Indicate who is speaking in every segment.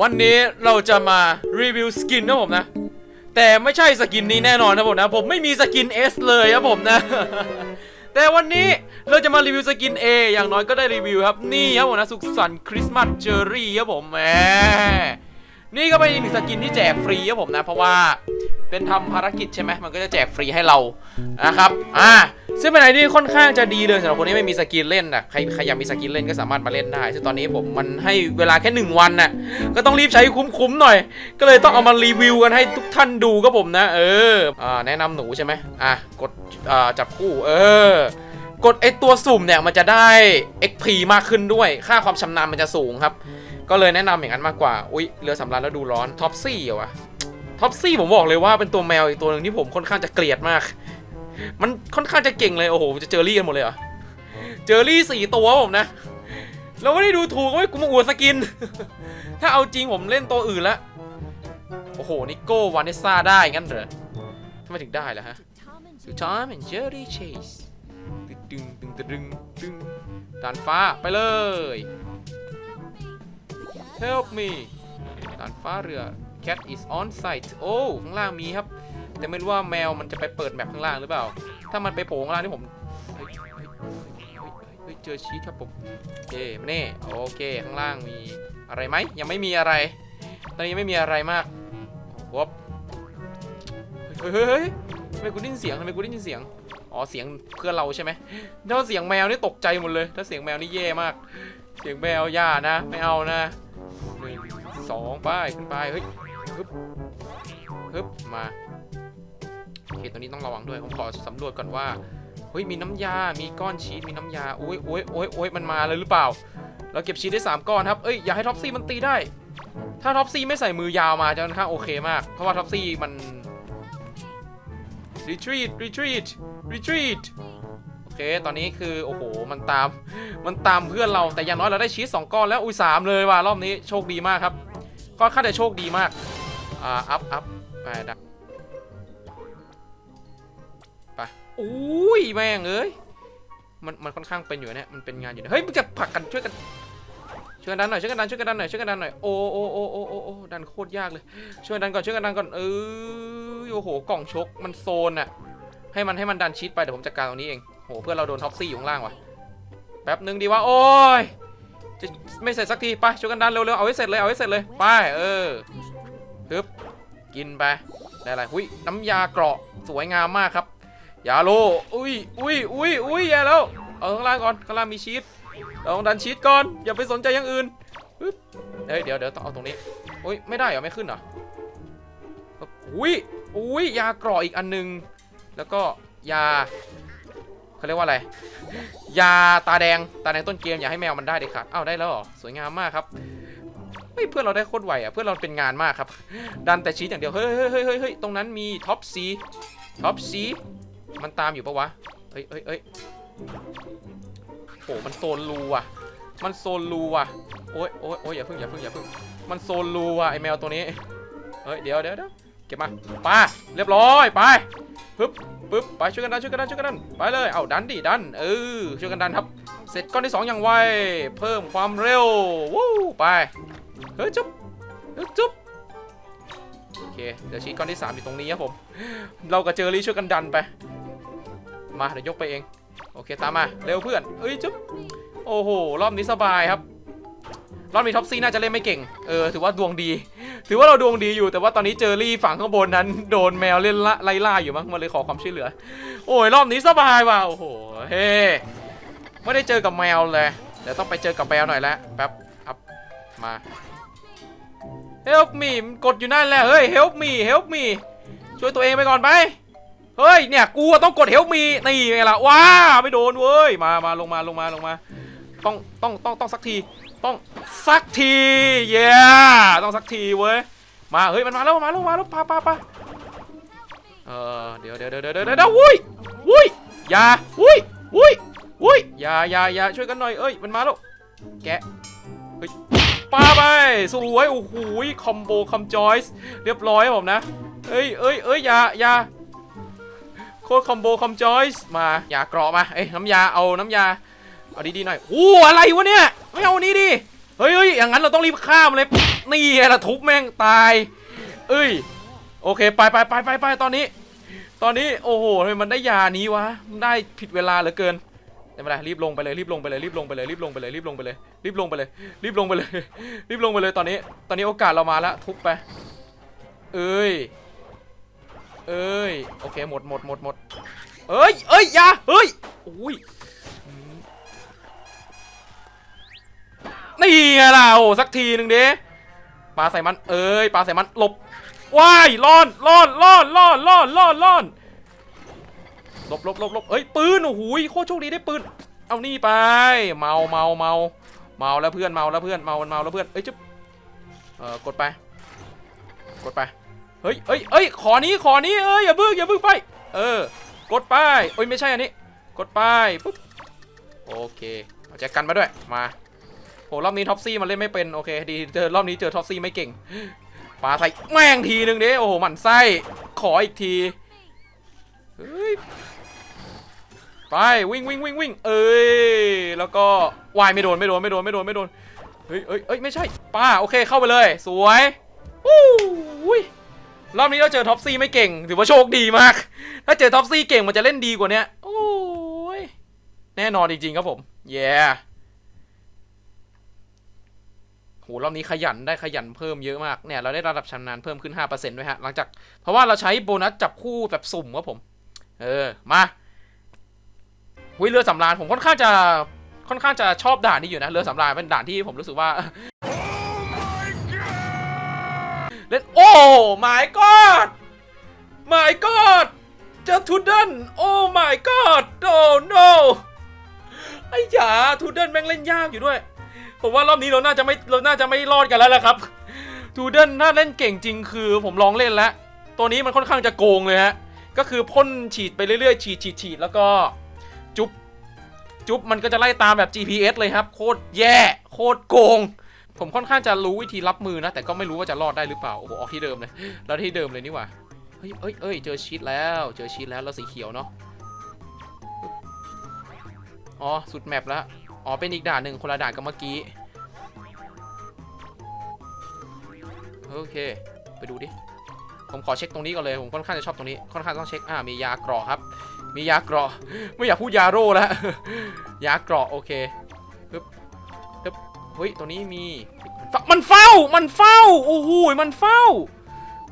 Speaker 1: วันนี้เราจะมารีวิวสกินนะผมนะ แต่ไม่ใช่สกินนี้แน่นอนนะผมนะ ผมไม่มีสกิน S เลยครับผมนะ แต่วันนี้เราจะมารีวิวสกิน A อย่างน้อยก็ได้รีวิวครับ นี่ครับผมนะ สุขสันต์คริสต์มาสเจอรี่ครับผมแหม นี่ก็เป็นอีกหนึ่งสกินที่แจกฟรีครับผมนะ เพราะว่าเป็นทำภารกิจใช่ไหมมันก็จะแจกฟรีให้เรานะครับอ่าซึ่งเป็นอะไรที่ค่อนข้างจะดีเลยสำหรับคนที่ไม่มีสกินเล่นนะใครใครอยากมีสกินเล่นก็สามารถมาเล่นได้ ซึ่งตอนนี้ผมมันให้เวลาแค่หนึ่งวันน่ะก็ต้องรีบใช้คุ้มๆหน่อย ก็เลยต้องเอามารีวิวกันให้ทุกท่านดูครับผมนะ เอออ่าแนะนำหนูใช่ไหมอะกดอ่าจับคู่ เออกดไอตัวสุ่มเนี่ยมันจะได้ XP มากขึ้นด้วย ค่าความชำนาญมันจะสูงครับ ก็เลยแนะนำอย่างนั้นมากกว่า อุ๊ยเรือสำราญแล้วดูร้อนท็อปซี่เหรอวะท็อปซี่ผมบอกเลยว่าเป็นตัวแมวอีกตัวหนึ่งที่ผมค่อนข้างจะเกลียดมาก มันค่อนข้างจะเก่งเลยโอ้โหจะเจอรี่กันหมดเลยเหรอเจอรี่สี่ตัวผมนะเราไม่ได้ดูถูกเว้ยกูมาอวดสกิน ถ้าเอาจริงผมเล่นตัวอื่นละโอ้โหนิโก้วานเนซ่าได้งั้นเหรอทำไมถึงได้ล่ะฮะสุดทอมแอนเจอรี่เชสดึงดึงดึงดึงดานฟ้าไปเลย help me ด่านฟ้าเรือ cat is on site โอ้ข้างล่างมีครับ แต่ไม่รู้ว่าแมวมันจะไปเปิดแมปข้างล่างหรือเปล่า ถ้ามันไปโผล่ข้างล่างที่ผมเฮ้ยเจอชีทครับผมโอเคมาเน่โอเคข้างล่างมีอะไรไหมยังไม่มีอะไร ตอนนี้ไม่มีอะไรมากวบเฮ้ยเฮ้ยทำไมกูได้ยินเสียงทำไมกูได้ยินเสียงอ๋อเสียงเพื่อนเราใช่ไหมถ้าเสียงแมวนี่ตกใจหมดเลย ถ้าเสียงแมวนี่แย่มาก เสียงแมวย่านะไม่เอานะ 2ป้ายขึ้นไปเฮ้ยฮึบฮึบมาโอเคตรงนี้ต้องระวังด้วย ผมขอสำรวจก่อนว่า เฮ้ย มีน้ำยา มีก้อนชีสมีน้ำยา โอ้ยโอ้ยโอ้ยโอ้ยมันมาเลยหรือเปล่า เราเก็บชีสได้ 3 ก้อนครับ เอ้ย อย่าให้ท็อปซี่มันตีได้ ถ้าท็อปซี่ไม่ใส่มือยาวมาจะค่อนข้างโอเคมาก เพราะว่าท็อปซี่มัน retreat retreat retreat โอเค ตอนนี้คือ โอ้โห มันตาม มันตามเพื่อนเรา แต่อย่างน้อยเราได้ชีส2ก้อนแล้ว อุ้ยสามเลยว่ะ รอบนี้ โชคดีมากครับ ค่อนข้าจะโชคดีมาก อ่า อัพอัพไปดักไปอุ้ยแม่งเอ้ย มัน มันค่อนข้างเป็นอยู่เนี่ย มันเป็นงานอยู่เนี่ยเฮ้ยมึงจะผลักกันช่วยกัน ช่วยกันดันหน่อย ช่วยกันดัน ช่วยกันดันหน่อย ช่วยกันดันหน่อย โอ้โอ้โอ้โอ้โอ้โอ้ดันโคตรยากเลย ช่วยดันก่อน ช่วยกันดันก่อน เออโอ้โห กล่องชก มันโซนอะให้มันให้มันดันชิดไป เดี๋ยวผมจัดการตรงนี้เองโหเพื่อนเราโดนท็อปซี่อยู่ข้างล่างว่ะ แป๊บหนึ่งดีวะโอ้ย จะไม่เสร็จสักทีไปช่วยกันดันเร็วๆเอาให้เสร็จเลยเอาให้เสร็จเลยไปเออฮึบกินไปได้อะไรหุยน้ำยาเกราะสวยงามมากครับยาโลอุ้ยอุ้ยอุ้ยอุ้ยแย่แล้วเอาข้างล่างก่อนข้างล่างมีชีสเราต้องดันชีสก่อนอย่าไปสนใจอย่างอื่นฮึบเฮ้ยเดี๋ยวเดี๋ยวต้องเอาตรงนี้อุ้ยไม่ได้เหรอไม่ขึ้นเหรออุ้ยอุ้ยยาเกราะอีกอันหนึง แล้วก็ยา เขาเรียกว่าอะไร ยาตาแดง ตาแดงต้นเกมอย่าให้แมวมันได้เด็ดขาดอ้าวได้แล้วเหรอสวยงามมากครับเฮ้ยเพื่อนเราได้โคตรไวอะเพื่อนเราเป็นงานมากครับ ดันแต่ชีสอย่างเดียวเฮ้ยเฮ้ยเฮ้ยเฮ้ยเฮ้ยตรงนั้นมีท็อปซีท็อปซีมันตามอยู่ปะวะ เฮ้ยเฮ้ยเฮ้ยโหมันโซนรูอะ มันโซนรูอะ โอ้ยโอ้ยโอ้ยอย่าเพิ่งอย่าเพิ่งอย่าเพิ่ง มันโซนรูอะไอแมวตัวนี้ เฮ้ยเดี๋ยวเดี๋ยวเดี๋ยวเก็บมาไปเรียบร้อยไปปึ๊บ ปึ๊บไปช่วยกันดันช่วยกันดันช่วยกันดันไปเลยเอาดันดิดันเออช่วยกันดันครับ เสร็จก้อนที่สองอย่างไวเพิ่มความเร็ววู้ไปเฮ้ยจุ๊บเฮ้ยจุ๊บโอเคเดี๋ยวชีก้อนที่สามอยู่ตรงนี้ครับผม เรากับเจอรี่ช่วยกันดันไป มาเดี๋ยวยกไปเอง โอเคตามมาเร็วเพื่อนเอ้ยจุ๊บโอ้โหรอบนี้สบายครับรอบนี้ท็อปซี่น่าจะเล่นไม่เก่งเออถือว่าดวงดี ถือว่าเราดวงดีอยู่แต่ว่าตอนนี้เจอรี่ฝั่งข้างบนนั้น โดนแมวเล่นละไล่ล่าอยู่มั้งมันเลยขอความช่วยเหลือ โอ้ยรอบนี้สบายว่ะโอ้โหเฮ้ไม่ได้เจอกับแมวเลยเดี๋ยวต้องไปเจอกับแมวหน่อยแล้วแป๊บอัพมา help me มันกดอยู่นั่นแหละเฮ้ย help me help me ช่วยตัวเองไปก่อนไปเฮ้ยเนี่ยกูต้องกด help me นี่ไงล่ะว้าไม่โดนเว้ยมามาลงมาลงมาลงมาต้องต้องต้องต้องสักที ต้องสักที เย้ต้องสักทีเว้ย มา เฮ้ย มันมาแล้ว มาแล้ว มาแล้วปาปาปาเออ เดี๋ยวเดี๋ยวเดี๋ยวเดี๋ยวเดี๋ยววุ้ยวุ้ยอย่าวุ้ยวุ้ยวุ้ยอย่าอย่าอย่าช่วยกันหน่อย เอ้ย มันมาแล้ว แกะเฮ้ยปาไป สวย โอ้โห คอมโบ คอมจอยส์เรียบร้อยผมนะ เอ้ยเอ้ยเอ้ยอย่าอย่าโคตรคอมโบ คอมจอยส์มา อย่าเกราะมา เอ้ยน้ำยา เอาน้ำยา เอาดีๆหน่อยโอ้อะไรวะเนี่ย ไม่เอาอันนี้ดิเฮ้ยเฮ้ยอย่างนั้นเราต้องรีบข้ามเลย นี่ไงล่ะทุบแม่งตาย เอ้ย โอเค ไปไปไปไปไปตอนนี้ ตอนนี้ โอ้โหทำไมมันได้ยานี้วะ มันได้ผิดเวลาเหลือเกินไม่เป็นไรรีบลงไปเลยรีบลงไปเลยรีบลงไปเลยรีบลงไปเลยรีบลงไปเลยรีบลงไปเลยรีบลงไปเลยรีบลงไปเลยตอนนี้ ตอนนี้โอกาสเรามาแล้วทุบไป เอ้ย เอ้ย โอเคหมดหมดหมดหมดเอ้ยเอ้ยยาเฮ้ยอุ้ย นี่ไงล่ะโอ้สักทีหนึ่งดิปลาใส่มัน เอ้ยปลาใส่มันหลบว้ายล่อนล่อนล่อนล่อนล่อนล่อนล่อนหลบหลบหลบหลบเอ้ยปืนโอ้โหโคตรโชคดีได้ปืนเอานี่ไป เมาเมาเมาเมาแล้วเพื่อนเมาแล้วเพื่อนเมาเมาแล้วเพื่อนเอ้ยจุ๊บเออกดไป กดไปเฮ้ยเฮ้ยเฮ้ยขอนี้ขอนี้เอ้ยอย่าเพิ่งอย่าเพิ่งไป เออ กดไปโอ้ยไม่ใช่อันนี้ กดไปปุ๊บโอเคเอาแจ็คกันมาด้วยมา โหรอบนี้ท็อปซี่มันเล่นไม่เป็นโอเคดีเจอรอบนี้เจอท็อปซี่ไม่เก่งปาใส่แม่งทีนึงดิโอ้โหหมันไส้ขออีกทีเฮ้ยไปวิ่งวิ่งวิ่งวิ่งเอ้ยแล้วก็วายไม่โดนไม่โดนไม่โดนไม่โดนไม่โดนเฮ้ยเฮ้ยเฮ้ยไม่ใช่ป้าโอเคเข้าไปเลย สวยวู้อุ้ยรอบนี้เราเจอท็อปซี่ไม่เก่งถือว่าโชคดีมาก ถ้าเจอท็อปซี่เก่งมันจะเล่นดีกว่านี้โอ้ยแน่นอนจริงๆครับผม เย้ โหรอบนี้ขยันได้ขยันเพิ่มเยอะมากเนี่ยเราได้ระดับชำนาญเพิ่มขึ้น 5%ด้วยฮะหลังจากเพราะว่าเราใช้โบนัสจับคู่แบบสุ่มครับผม เออมาหุยเรือสำราญผมค่อนข้างจะค่อนข้างจะชอบด่านนี้อยู่นะเรือสำราญเป็นด่านที่ผมรู้สึกว่าเล่นโอ้ my god my god เจอทูเดนโอ้ my god oh no ไอ้ยาทูเดนแม่งเล่นยากอยู่ด้วย ผมว่ารอบนี้เราน่าจะไม่เราน่าจะไม่รอดกันแล้วละครับทูเดนถ้าเล่นเก่งจริงคือผมลองเล่นแล้ว ตัวนี้มันค่อนข้างจะโกงเลยฮะ ก็คือพ่นฉีดไปเรื่อยๆ ฉีดฉีดฉีดแล้วก็จุ๊บจุ๊บมันก็จะไล่ตามแบบ GPS เลยครับ โคตรแย่ โคตรโกง ผมค่อนข้างจะรู้วิธีรับมือนะ แต่ก็ไม่รู้ว่าจะรอดได้หรือเปล่า โอ้โห ออกที่เดิมเลย แล้วที่เดิมเลยนี่หว่า เฮ้ยเอ้ยเอ้ยเจอชีตแล้ว เจอชีตแล้ว แล้วสีเขียวเนาะ อ๋อ สุดแมปแล้ว อ๋อ เป็นอีกด่านหนึ่งคนละด่านกับเมื่อกี้ โอเค ไปดูดิ ผมขอเช็คตรงนี้ก่อนเลย ผมค่อนข้างจะชอบตรงนี้ ค่อนข้างต้องเช็ค อ่า มียาเกราะครับ มียาเกราะ ไม่อยากพูดยาโร่แล้ว ยาเกราะโอเคปึ๊บปึ๊บเฮ้ยตัวนี้มี มันเฝ้า มันเฝ้า โอ้โห มันเฝ้า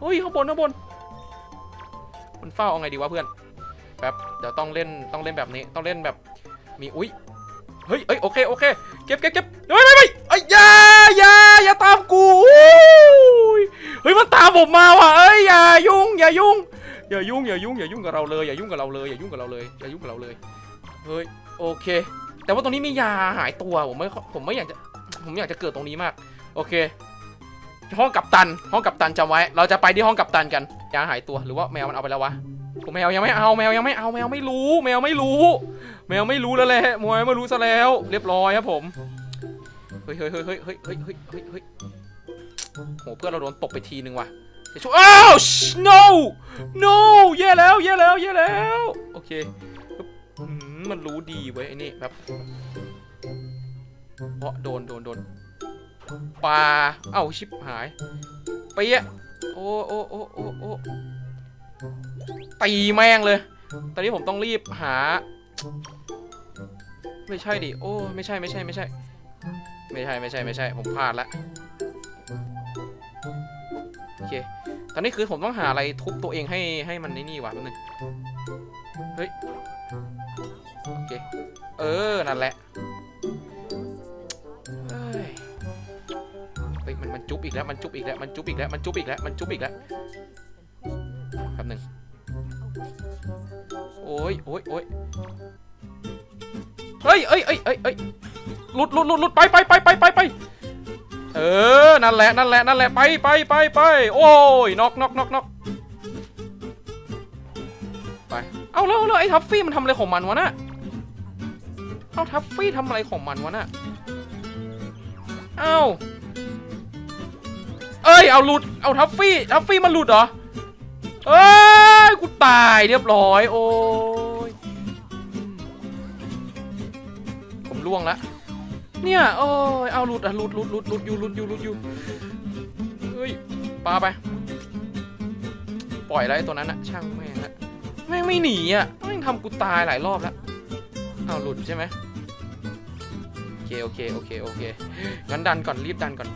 Speaker 1: เฮ้ย ข้างบนข้างบน มันเฝ้าเอาไงดีวะเพื่อนแป๊บเดี๋ยวต้องเล่น ต้องเล่นแบบนี้ ต้องเล่นแบบ มี อุ้ย เฮ้ยเอ้ยโอเคโอเคเก็บเก็บเก็บไม่ไม่ไม่ไอ้ยาอย่าอย่าตามกูเฮ้ยมันตามผมมาว่ะเอ้ยอย่ายุ่งอย่ายุ่งอย่ายุ่งอย่ายุ่งอย่ายุ่งกับเราเลยอย่ายุ่งกับเราเลยอย่ายุ่งกับเราเลยอย่ายุ่งกับเราเลยเฮ้ยโอเค แต่ว่าตรงนี้มียาหายตัวผมไม่ผมไม่อยากจะผมอยากจะเกิดตรงนี้มาก โอเค ห้องกัปตัน ห้องกัปตันจำไว้ เราจะไปที่ห้องกัปตันกันยาหายตัวหรือว่าแมวมันเอาไปแล้ววะผมแมวยังไม่เอาแมวยังไม่เอาแมวไม่รู้ แมวไม่รู้ แมวไม่รู้แล้วแหละมวยไม่รู้ซะแล้ว เรียบร้อยครับผมเฮ้ยเฮ้ยเฮ้ยเฮ้ยเฮ้ยเฮ้ยเฮ้ยเฮ้ยเฮ้ยโหเพื่อนเราโดนตบไปทีนึงว่ะเดี๋ยวช่วยอ้าว no no แย่แล้วแย่แล้วแย่แล้วโอเคมันรู้ดีเว้ยไอ้นี่แบบเพราะโดนโดนโดนปลาเอ้าชิบหายไปะโอ้โอ้โอ้โอ้โอ้ตีแม่งเลย ตอนนี้ผมต้องรีบหา ไม่ใช่ดิ โอ้ ไม่ใช่ไม่ใช่ไม่ใช่ ไม่ใช่ไม่ใช่ไม่ใช่ ผมพลาดละ โอเค ตอนนี้คือผมต้องหาอะไรทุบตัวเองให้ให้มันนี่นี่วะแป๊บนึง เฮ้ย โอเค เออ นั่นแหละเฮ้ยมันมันจุบอีกแล้ว มันจุบอีกแล้ว มันจุบอีกแล้ว มันจุบอีกแล้ว มันจุบอีกแล้วแป๊บนึงโอ้ยโอ้ยโอ้ย เฮ้ยเอ้ยเอ้ยเอ้ยเอ้ยหลุดหลุดหลุดหลุดไปไปไปไปไปไปเออ นั่นแหละ นั่นแหละ นั่นแหละ ไปไปไปไปโอ้ยน็อกน็อกน็อกน็อกไป เอาแล้วแล้วไอ้ทัฟฟี่มันทำอะไรของมันวะน่ะเอาทัฟฟี่ทำอะไรของมันวะน่ะเอาเอ้ย เอาหลุด เอาทัฟฟี่ ทัฟฟี่มันหลุดเหรอ เอ้ย กูตายเรียบร้อย โอ้ ล่วงล้วเนี่ยโอ้ยเอาหลุดอะหลุดหลุดหลุดหลุดอยู่หลุดอยู่หลุดอยู่เฮ้ยปาไป ปล่อยไอ้ตัวนั้นอะช่างแม่งละแม่งไม่หนีอะแม่งทำกูตายหลายรอบแล้วเอาหลุดใช่ไหมโอเคโอเคโอเคโอเคงั้นดันก่อนรีบดันก่อน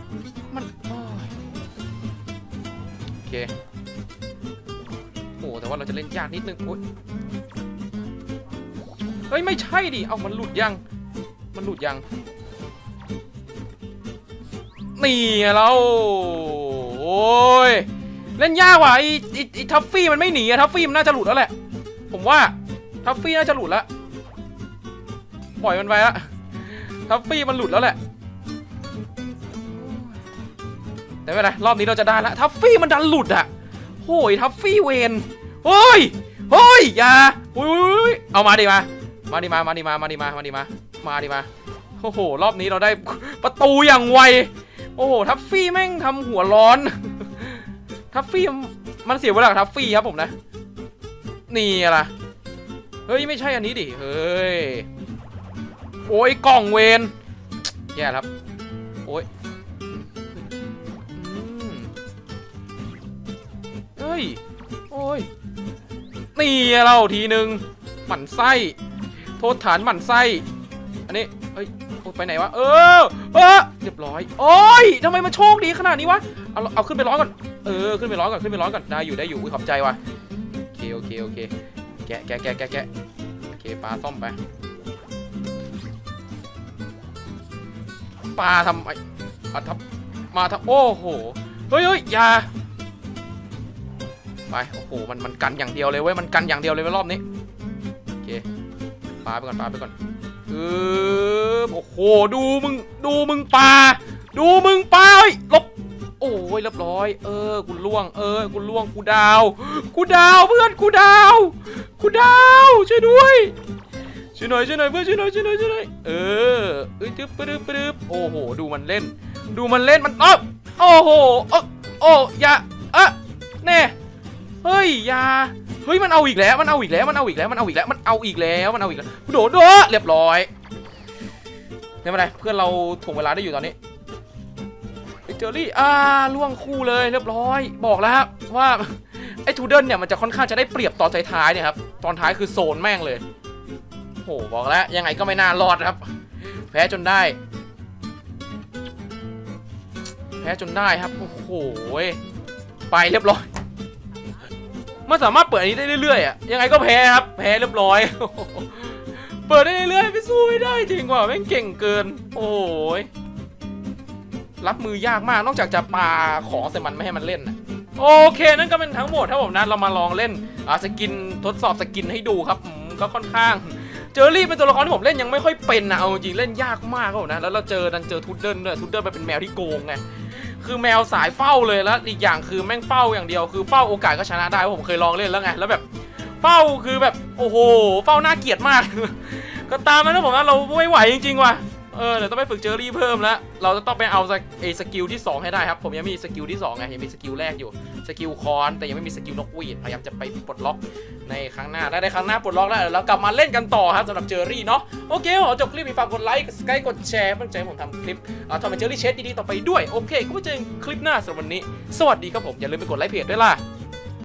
Speaker 1: มันโอ้ยเคโอ้แต่ว่าเราจะเล่นยากนิดนึงโอ๊ยเฮ้ยไม่ใช่ดิเอามันหลุดยัง มันหลุดยังนี่เราโอ้ยเล่นยากว่ะไอ้ไอ้ไอ้ทัฟฟี่มันไม่หนีอะทัฟฟี่มันน่าจะหลุดแล้วแหละ ผมว่าทัฟฟี่น่าจะหลุดแล้วปล่อยมันไปละทัฟฟี่มันหลุดแล้วแหละแต่ไม่เป็นไรรอบนี้เราจะได้ละทัฟฟี่มันดันหลุดอะโอ้ยทัฟฟี่เวนเฮ้ยเฮ้ยอย่าอุ้ยเอามาดิมามาดิมามาดิมามาดิมามาดิมา มาดิมาโอ้โห รอบนี้เราได้ประตูอย่างไว โอ้โห ทัฟฟี่แม่งทำหัวร้อน ทัฟฟี่มันเสียเวลาทัฟฟี่ครับผมนะ นี่อะไรเฮ้ย ไม่ใช่อันนี้ดิ เฮ้ย โอ้ยกล่องเวนแย่ครับ โอ้ยเฮ้ย โอ้ย นี่เราทีหนึ่งหมั่นไส้ โทษฐานหมั่นไส้ เฮ้ยโอ้ยไปไหนวะ เออ เออ เรียบร้อย โอ้ยทำไมมันโชคดีขนาดนี้วะ เอา เอาขึ้นไปร้อนก่อน เออ ขึ้นไปร้อนก่อน ขึ้นไปร้อนก่อน ได้อยู่ได้อยู่ อุ้ยขอบใจว่ะ โอเคโอเคโอเค แกะแกะแกะแกะแกะโอเคปลาซ่อมไป ปลาทำไมมาทำมาทำโอ้โห เฮ้ยเฮ้ยอย่า ไป โอ้โห มัน มันกันอย่างเดียวเลยเว้ย มันกันอย่างเดียวเลยเว้ยรอบนี้ โอเค ปลาไปก่อน ปลาไปก่อน ออโอ้โห ดูมึง ดูมึงปลา ดูมึงปลาเฮ้ยหลบ โอ้ยเรียบร้อย เออ กูล่วง เออ กูล่วง กูดาว กูดาวเพื่อน กูดาว กูดาว ช่วยด้วย ช่วยหน่อย ช่วยหน่อย เพื่อน ช่วยหน่อย ช่วยหน่อย ช่วยหน่อย เออเอ้ยจึ๊บปึ๊บปึ๊บโอ้โห ดูมันเล่น ดูมันเล่น มันเอ้าโอ้โหเออโอ้ย่าเอะแน่ เฮ้ยยา เฮ้ยมันเอาอีกแล้วมันเอาอีกแล้วมันเอาอีกแล้วมันเอาอีกแล้วมันเอาอีกแล้วมันเอาอีกแล้วโดดโดดเรียบร้อยไม่เป็นไรเพื่อนเราถ่วงเวลาได้อยู่ตอนนี้ไอเจอรี่อ่าล่วงคู่เลยเรียบร้อย บอกแล้วครับว่าไอ้ทูเดิลเนี่ยมันจะค่อนข้างจะได้เปรียบตอนท้ายๆเนี่ยครับตอนท้ายคือโซนแม่งเลยโหบอกแล้วยังไงก็ไม่น่ารอดครับ แพ้จนได้ แพ้จนได้ครับโอ้โหไปเรียบร้อย มันสามารถเปิดอันนี้ได้เรื่อยๆอะยังไงก็แพ้ครับ แพ้เรียบร้อย เปิดได้เรื่อยๆไปสู้ไม่ได้จริงว่ะแม่งเก่งเกิน โอ้ยรับมือยากมากนอกจากจะปาของใส่มันไม่ให้มันเล่นนะโอเค นั่นก็เป็นทั้งหมดถ้าผมนะเรามาลองเล่นอ่าสกินทดสอบสกินให้ดูครับก็ค่อนข้างเจอรี่เป็นตัวละครที่ผมเล่นยังไม่ค่อยเป็นนะเอาจริงเล่นยากมากครับผมนะแล้วเราเจอดันเจอทูดเดิลด้วยทูดเดิลมันเป็นแมวที่โกงไง คือแมวสายเฝ้าเลยแล้วอีกอย่างคือแม่งเฝ้าอย่างเดียวคือเฝ้าโอกาสก็ชนะได้ผมเคยลองเล่นแล้วไงแล้วแบบเฝ้าคือแบบโอ้โหเฝ้าน่าเกลียดมาก ก็ตามนั้นนะผมนะเราไม่ไหวจริงๆว่ะเออเดี๋ยวต้องไปฝึกเจอรี่เพิ่มแล้ว เราจะต้องไปเอาไอสกิลที่ 2 ให้ได้ครับ ผมยังมีสกิลที่2ไงยังมีสกิลแรกอยู่ สกิลคอน แต่ยังไม่มีสกิลนกหวีดพยายามจะไปปลดล็อกในครั้งหน้าได้ในครั้งหน้าปลดล็อกแล้วเดี๋ยวเรากลับมาเล่นกันต่อครับสำหรับเจอรี่เนาะโอเคขอจบคลิปมีฝากกดไลค์สกายกดแชร์เพื่อใจให้ผมทำคลิปเอาทำเป็นเจอรี่เชดดีๆต่อไปด้วยโอเคก็ไว้เจอกันคลิปหน้าสำหรับวันนี้ สวัสดีครับผมอย่าลืมไปกดไลค์เพจด้วยล่ะ